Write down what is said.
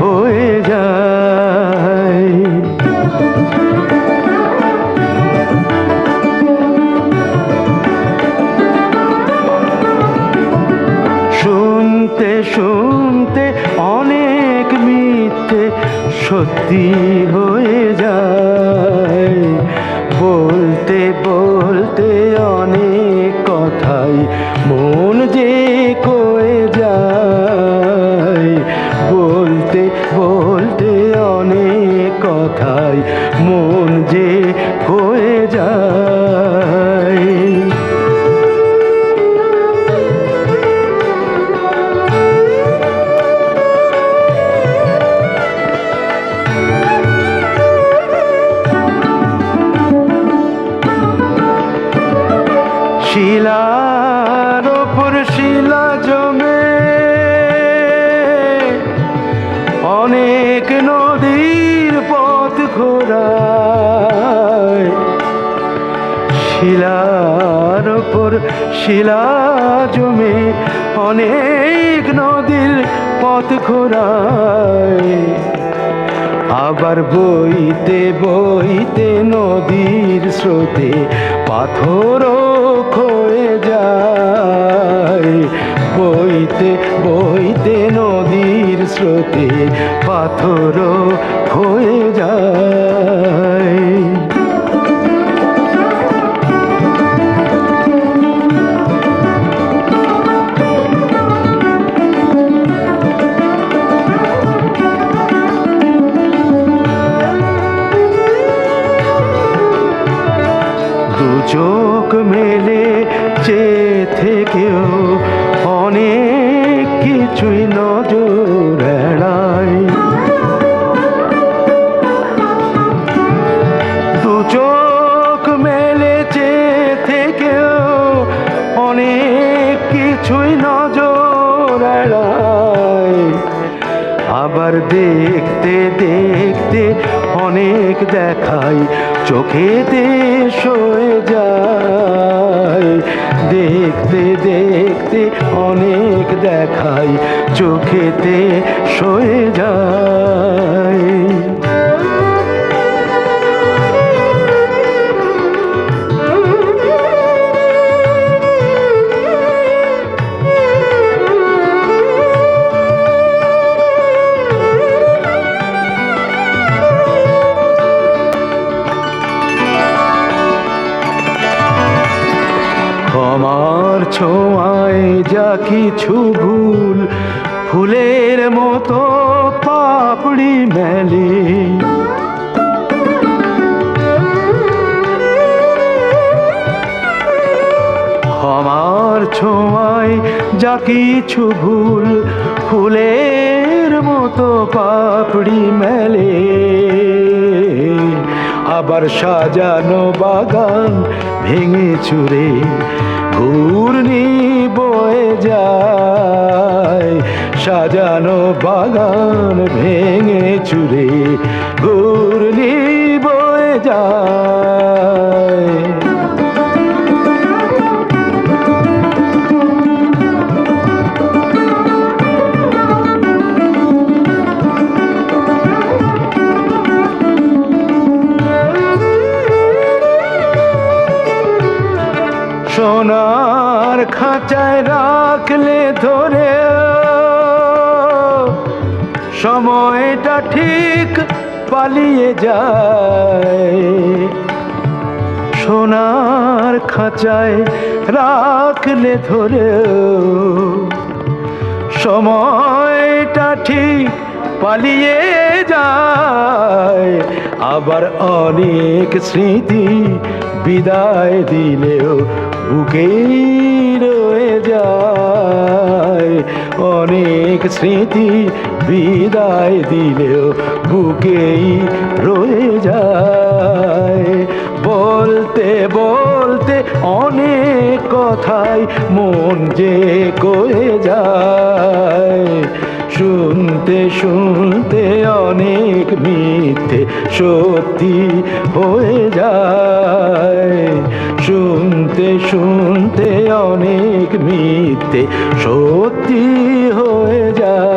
হয়ে যায়। শুনতে শুনতে অনেক সত্যি হয়ে যায়। বলতে বলতে অনেক কথাই মন যে কথাই মন যে কয়ে যায়। শিলার ঘোরায় শিলার ওপর শিলা জমে অনেক নদীর পথ ঘোরায়। আবার বইতে বইতে নদীর স্রোতে পাথরও ক্ষয়ে যায়। বইতে বইতে নদীর স্রোতে পাথরও থেকেও অনেক কিছুই নজর এড়ায়। দু চোখ মেলেছে থেকেও অনেক কিছুই নজর এড়ায়। আবার দেখতে দেখতে অনেক দেখাই, চোখেতে সয়ে যায়। দেখতে দেখতে অনেক দেখাই চোখেতে সয়ে যায়। ছোঁয়ায় যা কিছু ভুল, ফুলের মতো পাপড়ি মেলে। ক্ষমার ছোঁয়ায় যা কিছু ভুল, ফুলের মতো পাপড়ি মেলে। আবার সাজানো বাগান ভেঙে চুরে ঘূর্ণি বয়ে যায়। সাজানো বাগান ভেঙে চুরে সোনার খাঁচায় রাখলে ধরে সময়টা ঠিক পালিয়ে যায়। সোনার খাঁচায় রাখলে ধরে সময়টা ঠিক পালিয়ে যায়। আবার অনেক স্মৃতি বিদায় দিলেও বুকেই রয়ে যায়। অনেক স্মৃতি বিদায় দিলেও বুকেই রয়ে যায়। বলতে বলতে অনেক কথাই মন যে কয়ে যায়। শুনতে শুনতে অনেক মিথ্যে সত্যি হয়ে যায়। শুনতে শুনতে অনেক মিথ্যে সত্যি হয়ে যায়।